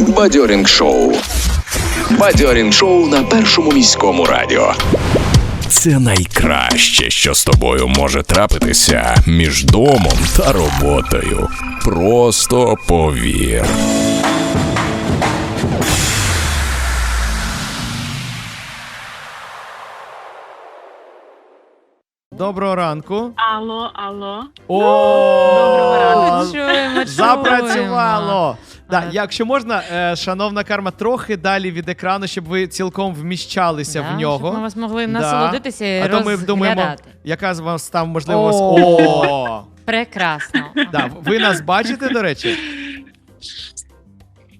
Бадьорінг шоу. Бадьорінг шоу на першому міському радіо. Це найкраще, що з тобою може трапитися між домом та роботою. Просто повір. Доброго ранку. Алло, алло. О, Доброго ранку. Чуємо, чуємо. Запрацювало. Да, якщо можна, е, шановна карма, трохи далі від екрану, щоб ви цілком вміщалися Да, в нього. Щоб ми вас могли Да. насолодитися і А то ми думаємо, розглядати. яка з вас там можливо. О! Прекрасно. Да, ви нас бачите, до речі?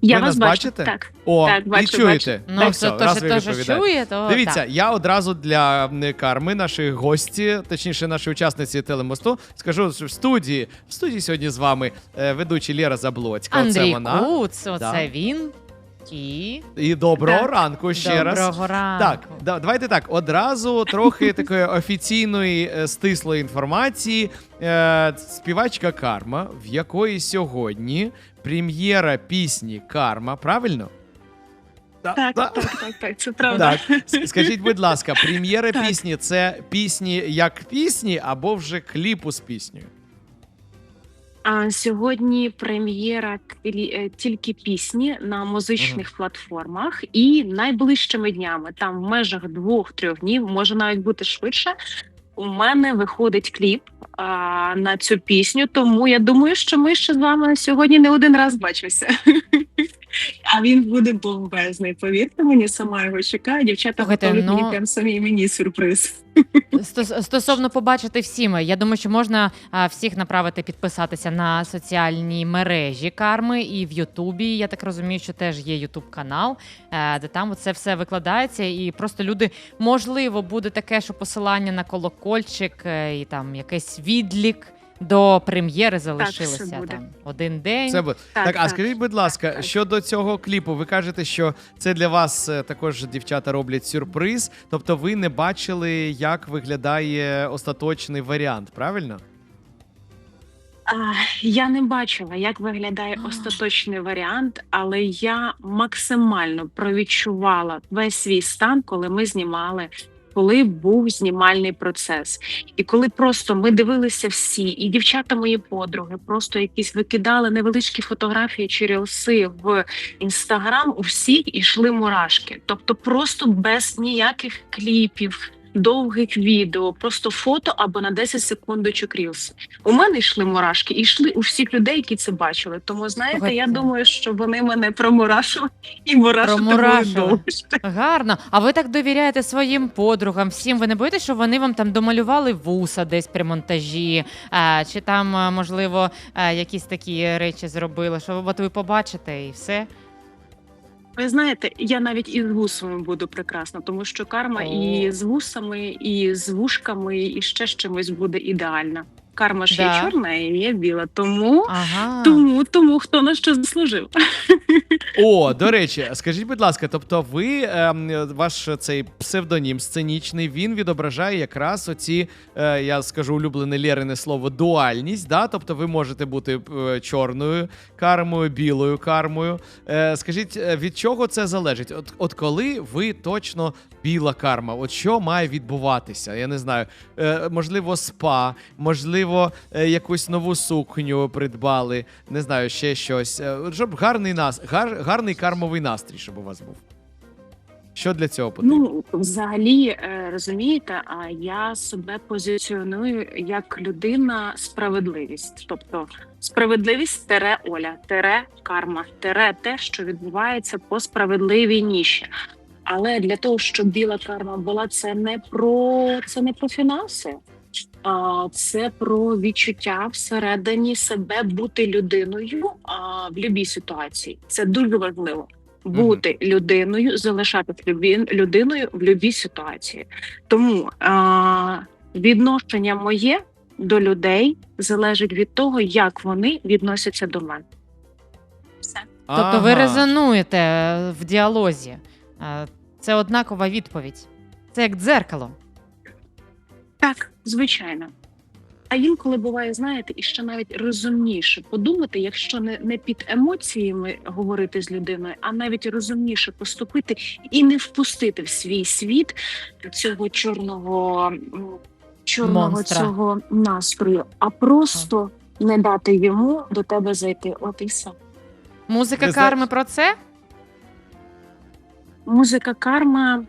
Я ви вас нас бачу. бачите? Так. О, Так, бачу, і чуєте. Ну, Так, все, раз що, ви то, відповідаєте. чує, то Дивіться, так. я одразу для м, карми, нашої гості, точніше, нашої учасниці телемосту, скажу, що в студії, в студії сьогодні з вами е, ведучий Лєра Заблоцька. Оце Андрій вона. Куц, оце Да. він. І І доброго Так. ранку ще раз. доброго ранку. Так, да, давайте так. Одразу трохи такої офіційної е, стислої інформації. Е, співачка Карма, в якої сьогодні прем'єра пісні Карма, правильно? Так, да. так, так, так, це правда. Так, скажіть, будь ласка, прем'єра пісні це пісні як пісні або вже кліпу з піснею? А сьогодні прем'єра е, тільки пісні на музичних платформах, і найближчими днями, там в межах двох-трьох днів, може навіть бути швидше. У мене виходить кліп а, на цю пісню, тому я думаю, що ми ще з вами сьогодні не один раз бачимося. А він буде бомбезний. Повірте мені, сама його чекаю. Дівчата Слухайте, готові ну- мені прям самі мені сюрприз. Стосовно побачити всіми, я думаю, що можна а, всіх направити підписатися на соціальні мережі карми і в Ютубі. Я так розумію, що теж є Ютуб канал, е, де там це все викладається, і просто люди можливо буде таке, що посилання на колокольчик е, і там якийсь відлік. До прем'єри залишилося буде. там один день. Це бу- так, Так, а скажіть, будь ласка, так. щодо цього кліпу, ви кажете, що це для вас е, також дівчата роблять сюрприз. Тобто ви не бачили, як виглядає остаточний варіант, правильно? А, Я не бачила, як виглядає остаточний варіант, але я максимально провідчувала весь свій стан, коли ми знімали. Коли був знімальний процес, і коли просто ми дивилися всі, і дівчата мої подруги просто якісь викидали невеличкі фотографії чи рілси в інстаграм, у всіх ішли мурашки. Тобто, просто без ніяких кліпів, довгих відео, просто фото або на 10 секундочок рілси. У мене йшли мурашки, і йшли у всіх людей, які це бачили. Тому знаєте, я думаю, що вони мене промурашили і мурашили Промурашили. Гарно. А ви так довіряєте своїм подругам, всім. Ви не боїтесь, що вони вам там домалювали вуса десь при монтажі, чи там, можливо, якісь такі речі зробили, що от ви побачите і все. Ви знаєте, я навіть і з вусами буду прекрасна, тому що карма О. і з вусами, і з вушками, і ще з чимось буде ідеальна. Карма ж Да. є чорна і є біла. Тому, Ага. тому, тому хто на що заслужив. О, до речі, скажіть, будь ласка, тобто ви ем, ваш цей псевдонім сценічний, він відображає якраз оці, е, я скажу улюблене Лєрине слово, дуальність. Да? Тобто ви можете бути е, чорною кармою, білою кармою. Е, скажіть, е, від чого це залежить? От, от коли ви точно біла карма, от що має відбуватися? Я не знаю, е, можливо, спа, можливо, е, якусь нову сукню придбали, не знаю, ще щось. Е, Щоб гарний нас, гар, гарний кармовий настрій, щоб у вас був. Що для цього потрібно? Ну, взагалі, е, розумієте, а я себе позиціоную як людина справедливість. Тобто справедливість тере Оля, тере карма, тере те, що відбувається по справедливій ніші. Але для того, щоб біла карма була, це не про це не про фінанси, це про відчуття всередині себе бути людиною в будь-якій ситуації. Це дуже важливо бути людиною, залишатися людиною в будь-якій ситуації. Тому а, відношення моє до людей залежить від того, як вони відносяться до мене. Все. Тобто ви резонуєте в діалозі. Це однакова відповідь. Це як дзеркало. Так, звичайно. А інколи буває, знаєте, і ще навіть розумніше подумати, якщо не, не під емоціями говорити з людиною, а навіть розумніше поступити і не впустити в свій світ цього чорного, чорного Монстра. цього настрою, а просто не дати йому до тебе зайти. От і все. Музика карми про це? Музика карма.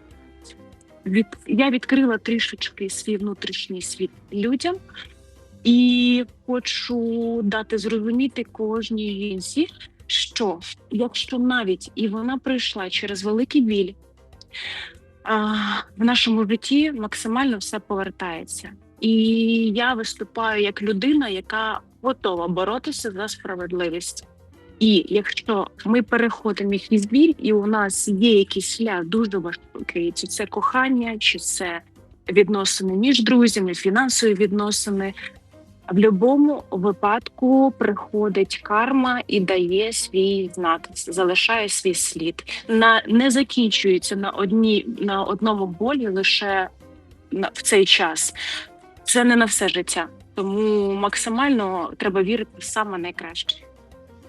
Від я відкрила трішечки свій внутрішній світ людям, і хочу дати зрозуміти кожній жінці, що якщо навіть і вона прийшла через великий біль, а, в нашому житті максимально все повертається. І я виступаю як людина, яка готова боротися за справедливість. І якщо ми переходимо якийсь біль, і у нас є якийсь шлях дуже важкий, чи це кохання, чи це відносини між друзями, фінансові відносини. В будь-якому випадку приходить карма і дає свій знак, залишає свій слід. На не закінчується на одній на одному болі лише на в цей час. Це не на все життя. Тому максимально треба вірити в саме найкраще.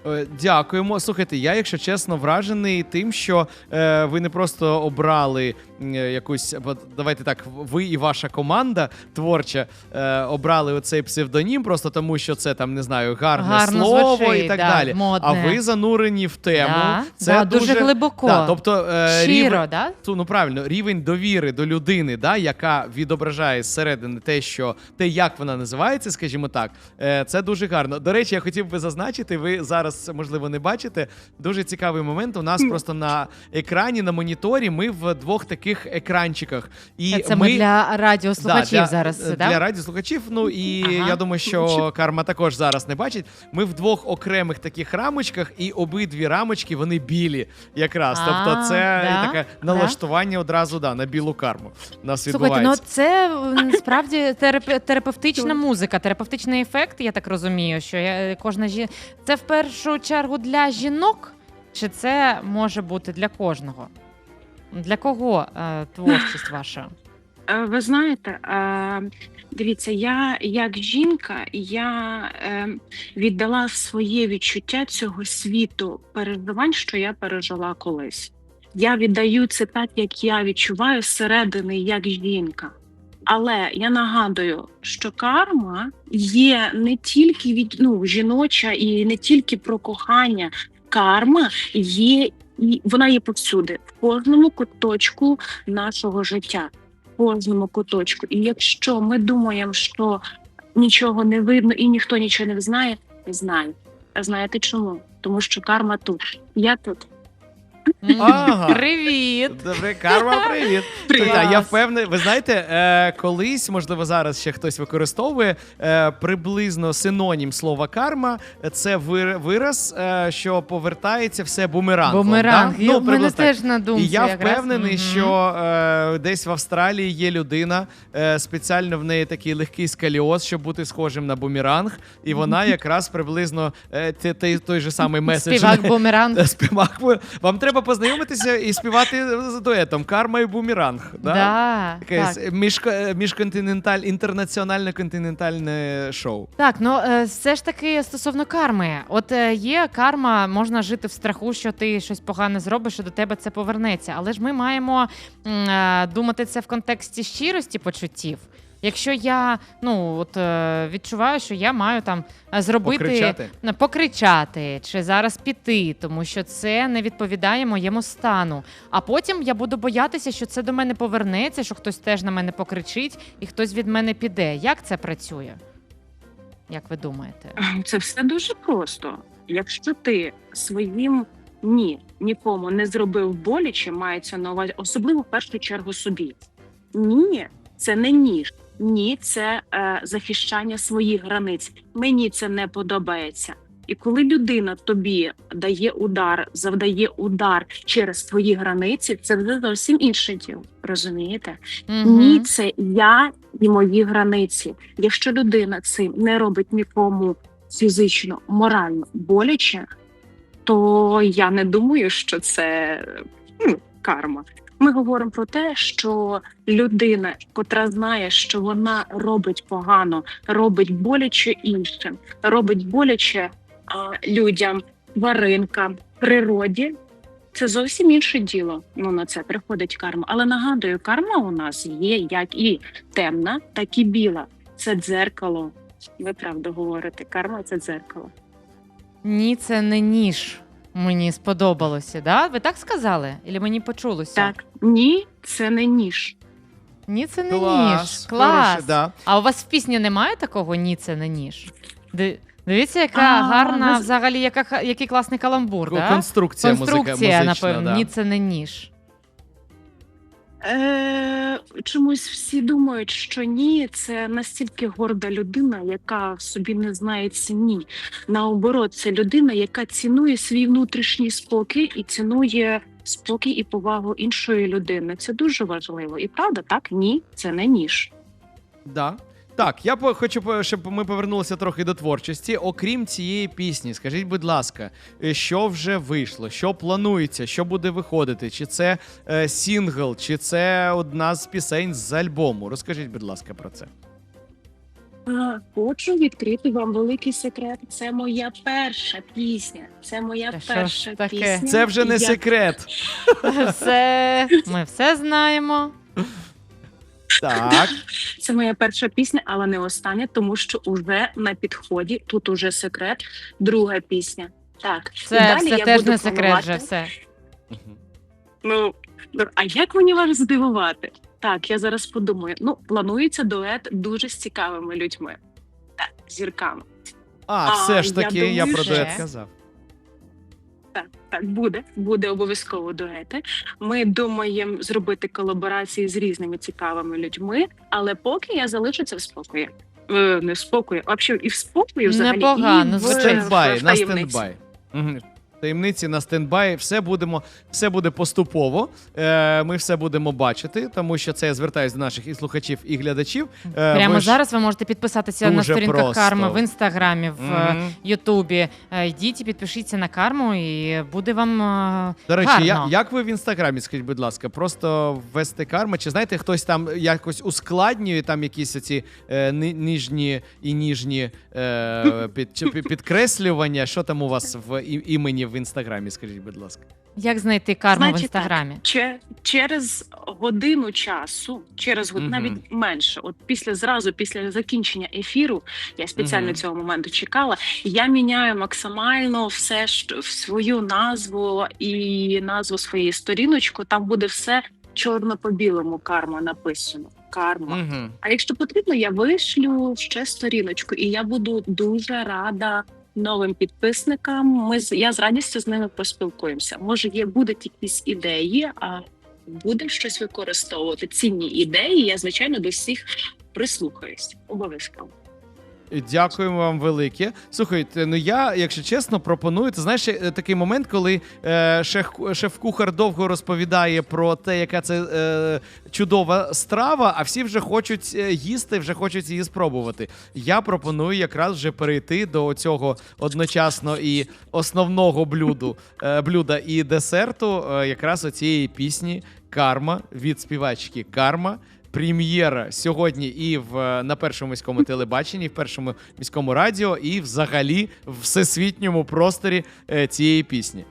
Е, Дякуємо. Слухайте, я, якщо чесно, вражений тим, що е, ви не просто обрали якусь, бо давайте так, ви і ваша команда творча е, обрали оцей псевдонім, просто тому що це там не знаю, гарне Гарно слово звучить, і так да, далі. модне. А ви занурені в тему. Да, Це да, дуже, глибоко. Да, тобто е, Щиро, рівень, да? Ту, ну правильно, рівень довіри до людини, да, яка відображає зсередини те, що те, як вона називається, скажімо так, е, це дуже гарно. До речі, я хотів би зазначити, ви зараз можливо не бачите. Дуже цікавий момент. У нас просто на екрані, на моніторі, ми в двох таких екранчиках. І Це ми, для радіослухачів Да, для, зараз. е, да? Для радіослухачів. Ну і Ага. я думаю, що карма також зараз не бачить. Ми в двох окремих таких рамочках, і обидві рамочки вони білі, якраз. тобто, це да, таке да. налаштування одразу да, на білу карму. Нас Слухайте, ну відбувається. це справді терап- терапевтична музика, терапевтичний ефект, я так розумію, що я, кожна жі... Це в першу чергу для жінок, чи це може бути для кожного? Для кого е, творчість ваша? Е, Ви знаєте, е, дивіться, я як жінка, я е, віддала своє відчуття цього світу переживань, що я пережила колись. Я віддаю це так, як я відчуваю зсередини, як жінка. Але я нагадую, що карма є не тільки від ну, жіноча і не тільки про кохання. Карма є і вона є повсюди, в кожному куточку нашого життя кожному куточку. І якщо ми думаємо, що нічого не видно і ніхто нічого не знає, не знає. А знаєте чому? Тому що карма тут. Я тут. Ага. Привіт! Добре, карма, привіт. Привіт. Так, я впевнений. Ви знаєте, е, колись, можливо, зараз ще хтось використовує е, приблизно синонім слова карма. Це вир- вираз, е, що повертається все бумерангом. Бумеранг. Да? І в мене приблизно так. теж на думці. І я якраз. впевнений, Мгм. що е, десь в Австралії є людина, е, спеціально в неї такий легкий скаліоз, щоб бути схожим на бумеранг, і вона якраз приблизно е, те- той, той же самий меседж. Співак бумеранг. Співак. Вам треба познайомитися і співати з дуетом Карма і Бумеранг. Да? Да, Якесь так. міжконтиненталь, інтернаціональне континентальне шоу. Так, ну е, все ж таки стосовно карми. От е, є карма, можна жити в страху, що ти щось погане зробиш, і до тебе це повернеться. Але ж ми маємо м, е, думати це в контексті щирості почуттів. Якщо я ну от е, відчуваю, що я маю там е, зробити Покричати? Ну, покричати чи зараз піти, тому що це не відповідає моєму стану. А потім я буду боятися, що це до мене повернеться, що хтось теж на мене покричить і хтось від мене піде. Як це працює? Як ви думаєте? Це все дуже просто. Якщо ти своїм ні нікому не зробив боляче, мається на увазі, особливо в першу чергу собі. Ні, це не ніж. Ні, це е, захищання своїх границь. Мені це не подобається. І коли людина тобі дає удар, завдає удар через твої границі, це вже зовсім інше діло. Розумієте? Мгм. Ні, це я і мої границі. Якщо людина цим не робить нікому фізично, морально боляче, то я не думаю, що це м, карма. Ми говоримо про те, що людина, котра знає, що вона робить погано, робить боляче іншим, робить боляче а, людям, тваринкам, природі. Це зовсім інше діло. Ну на це приходить карма. Але нагадую, карма у нас є як і темна, так і біла. Це дзеркало. Ви правду говорите. Карма це дзеркало. Ні, це не ніж. Мені сподобалося, да? Ви так сказали? Ілі мені почулося? Так, ні, це не ніж. Ні, це не Клас. ніж. Клас. Хороше, да. А у вас в пісні немає такого ні, це не ніж? Ди- Дивіться, яка А, гарна, нас- взагалі, яка, ха- який класний каламбур, да? Конструкція, Конструкція, музика, музична, напевно. да. Ні, це не ніж. Е, чомусь всі думають, що ні, це настільки горда людина, яка в собі не знає ціні. Наоборот, це людина, яка цінує свій внутрішній спокій і цінує спокій і повагу іншої людини. Це дуже важливо. І правда, так ні, це не ніж. Да. Так, я по- хочу, щоб ми повернулися трохи до творчості. Окрім цієї пісні, скажіть, будь ласка, е, що вже вийшло, що планується, що буде виходити? Чи це е, сінгл, чи це одна з пісень з альбому? Розкажіть, будь ласка, про це. Хочу відкрити вам великий секрет. Це моя перша пісня. Це моя Та що ж перша таке? пісня. Це вже не Я- секрет. Все, ми все знаємо. Так. Це моя перша пісня, але не остання, тому що уже на підході. Тут уже секрет. Друга пісня. Так, і далі все я теж буду не секрет планувати. вже все. Ну ну, а як мені вас здивувати? Так, я зараз подумаю. Ну, планується дует дуже з цікавими людьми, так, зірками. А, А, все ж я таки, я, думаю, про що- дует казав. Так, буде, буде обов'язково дуети. Ми думаємо зробити колаборації з різними цікавими людьми, але поки я залишу це в спокої. Е, не в спокої, а взагалі і в спокої взагалі. Непогано і в, На стендбай, в на стендбай. Мгм. Таємниці на стендбай, все будемо, все буде поступово. Е, ми все будемо бачити, тому що це я звертаюся до наших і слухачів, і глядачів. Е, Прямо ви ж- зараз ви можете підписатися на дуже сторінках просто. Карми в інстаграмі, в е, Мгм. Ютубі. Е, Йдіть і підпишіться на карму, і буде вам е, До речі, гарно. я, як ви в інстаграмі, скажіть, будь ласка, просто ввести карми? Чи знаєте, хтось там якось ускладнює там якісь оці е, ни- нижні і ніжні е, під, чи під- підкреслювання? Що там у вас в і- імені в інстаграмі? Скажіть, будь ласка. Як знайти карму в Значить так, інстаграмі? Че- через годину часу, через год, Мгм. навіть менше, от після зразу після закінчення ефіру, я спеціально Мгм. цього моменту чекала. Я міняю максимально все що- в свою назву і назву своєї сторіночки. Там буде все чорно по білому. Карма написано. Карма. Угу. А якщо потрібно, я вишлю ще сторіночку, і я буду дуже рада новим підписникам. Ми з я з радістю з ними поспілкуємося. Може, є будуть якісь ідеї, а будемо щось використовувати. Цінні ідеї. Я звичайно до всіх прислухаюсь. Обов'язково. Дякуємо вам велике. Слухайте, ну я, якщо чесно, пропоную. Ти знаєш, е, такий момент, коли е, шеф, шеф-кухар довго розповідає про те, яка це е, чудова страва, а всі вже хочуть е, їсти, вже хочуть її спробувати. Я пропоную якраз вже перейти до цього одночасно і основного блюду, е, блюда і десерту, е, якраз оцієї пісні Карма від співачки Карма. Прем'єра сьогодні і в на першому міському телебаченні, і в першому міському радіо, і взагалі в всесвітньому просторі е, цієї пісні.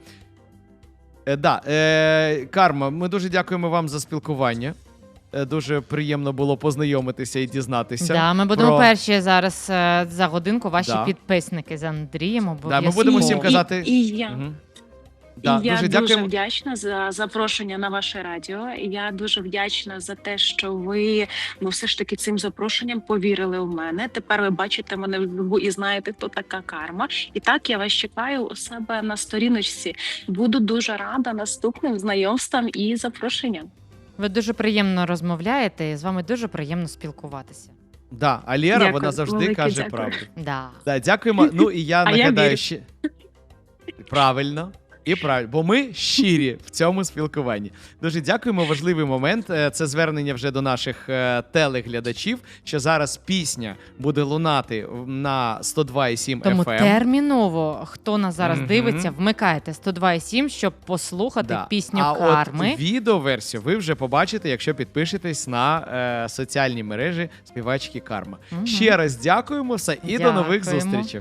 Е, да, е, Карма, ми дуже дякуємо вам за спілкування. Е, дуже приємно було познайомитися і дізнатися. Да, ми будемо про- перші зараз е, за годинку. Ваші Да. підписники з Андрієм. Да, ми будемо всім казати. І, і я. Мгм. Да, я дуже дуже, дякуємо. вдячна за запрошення на ваше радіо. Я дуже вдячна за те, що ви ну все ж таки цим запрошенням повірили в мене. Тепер ви бачите мене вживу і знаєте, хто така карма. І так я вас чекаю у себе на сторіночці. Буду дуже рада наступним знайомствам і запрошенням. Ви дуже приємно розмовляєте, і з вами дуже приємно спілкуватися. Да, а Лєра, Дякую, вона завжди велике каже дякую. правду. Да. Да, дякуємо. Ну і я А я нагадаю вірю. ще. Правильно. І правильно, бо ми щирі в цьому спілкуванні. Дуже дякуємо. Важливий момент. Е, Це звернення вже до наших е, телеглядачів, що зараз пісня буде лунати на 102,7 Тому FM. терміново, хто нас зараз Мгм. дивиться, вмикайте 102,7, щоб послухати Да. пісню а карми. от відеоверсію ви вже побачите, якщо підпишетесь на е, соціальні мережі співачки Карма. Мгм. Ще раз дякуємо все і до нових Дякуємо. зустрічей.